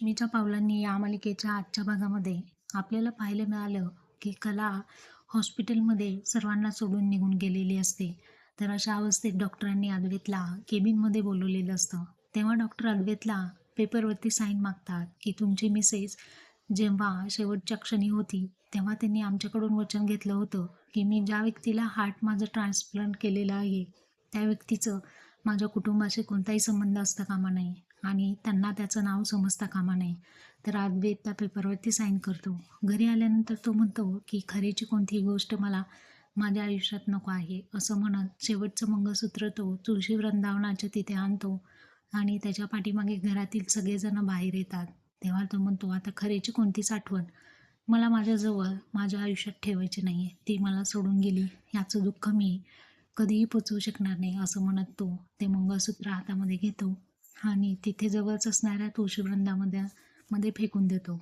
लक्ष्मीच्या पावलांनी या मालिकेच्या आजच्या भागामध्ये आपल्याला पाहायला मिळालं की कला हॉस्पिटलमध्ये सर्वांना सोडून निघून गेलेली असते. तर अशा अवस्थेत डॉक्टरांनी अद्वैतला केबिनमध्ये बोलवलेलं असतं. तेव्हा डॉक्टर अद्वैतला पेपरवरती साईन मागतात की तुमची मिसेस जेव्हा शेवटच्या क्षणी होती तेव्हा त्यांनी आमच्याकडून वचन घेतलं होतं की मी ज्या व्यक्तीला हार्ट माझं ट्रान्सप्लांट केलेलं आहे त्या व्यक्तीचं माझ्या कुटुंबाशी कोणताही संबंध असता कामा नाही आणि त्यांना त्याचं नाव समजता कामा नाही तर अद्वैत त्या पेपरवरती साईन करतो. घरी आल्यानंतर तो म्हणतो की खरेची कोणतीही गोष्ट मला माझ्या आयुष्यात नको आहे. असं म्हणत शेवटचं मंगळसूत्र तो तुळशी वृंदावनाच्या तिथे आणतो आणि त्याच्या पाठीमागे घरातील सगळेजण बाहेर येतात. तेव्हा तो म्हणतो आता खरेची कोणतीच आठवण मला माझ्याजवळ माझ्या आयुष्यात ठेवायची नाही आहे ती मला सोडून गेली. याचं दुःख मी कधीही पोचवू शकणार नाही असं म्हणत तो. ते मंगळसूत्र हातामध्ये घेतो आणि तिथे जवळच असणाऱ्या तुळशीवृंदामध्ये मध्ये फेकून देतो.